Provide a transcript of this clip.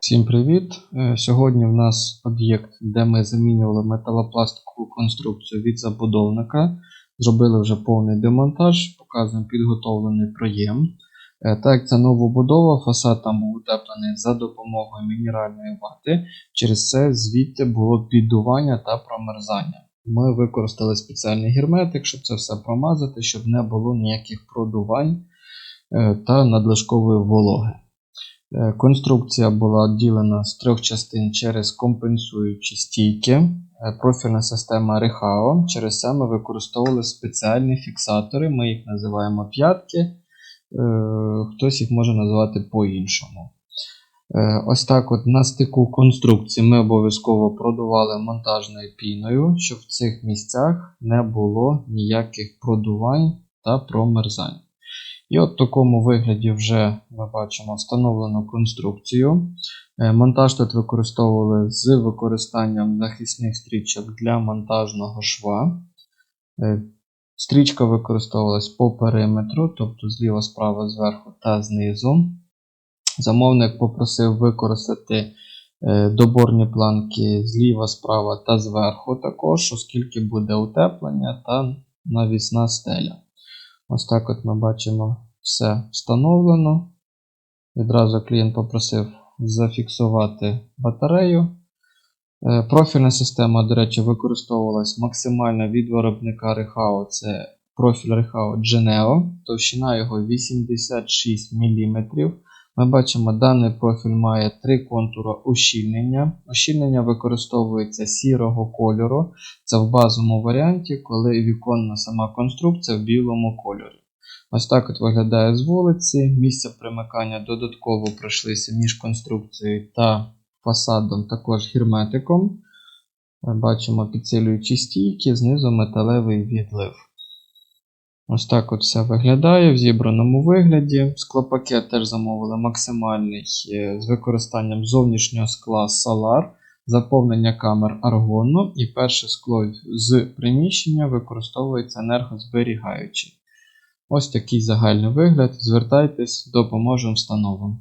Всім привіт! Е, Сьогодні в нас об'єкт, де ми замінювали металопластикову конструкцію від забудовника. Зробили вже повний демонтаж, показуємо підготовлений проєм. Е, Так як це новобудова, фасад там був утеплений за допомогою мінеральної вати. Через це звідти було піддування та промерзання. Ми використали спеціальний герметик, щоб це все промазати, щоб не було ніяких продувань та надлишкової вологи. Е, Конструкція була ділена з трьох частин через компенсуючі стійки. Е, Профільна система Rehao. Через це ми використовували спеціальні фіксатори. Ми їх називаємо п'ятки. Е, Хтось їх може називати по-іншому. Е, Ось так от на стику конструкції ми обов'язково продували монтажною піною, щоб в цих місцях не було ніяких продувань та промерзань. І от в такому вигляді вже ми бачимо встановлену конструкцію. Е, Монтаж тут використовували з використанням захисних стрічок для монтажного шва. Е, Стрічка використовувалась по периметру, тобто зліва, справа, зверху та знизу. Замовник попросив використати е, доборні планки зліва, справа та зверху також, оскільки буде утеплення та навісна стеля. Ось так от ми бачимо все встановлено. Відразу клієнт попросив зафіксувати батарею. Е, Профільна система, до речі, використовувалась максимально від виробника Rehao. Це профіль Rehao Geneo, товщина його 86 мм. Ми бачимо, даний профіль має три контури ущільнення. Ущільнення використовується сірого кольору. Це в базовому варіанті, коли віконна сама конструкція в білому кольорі. Ось так от виглядає з вулиці. Місце примикання додатково пройшлися між конструкцією та фасадом, також герметиком. Бачимо підсилюючі стійки, знизу металевий відлив. Ось так от все виглядає в зібраному вигляді. Склопакет теж замовили максимальний е, з використанням зовнішнього скла Solar, заповнення камер аргону і перше скло з приміщення використовується енергозберігаючи. Ось такий загальний вигляд. Звертайтесь, допоможемо встановимо.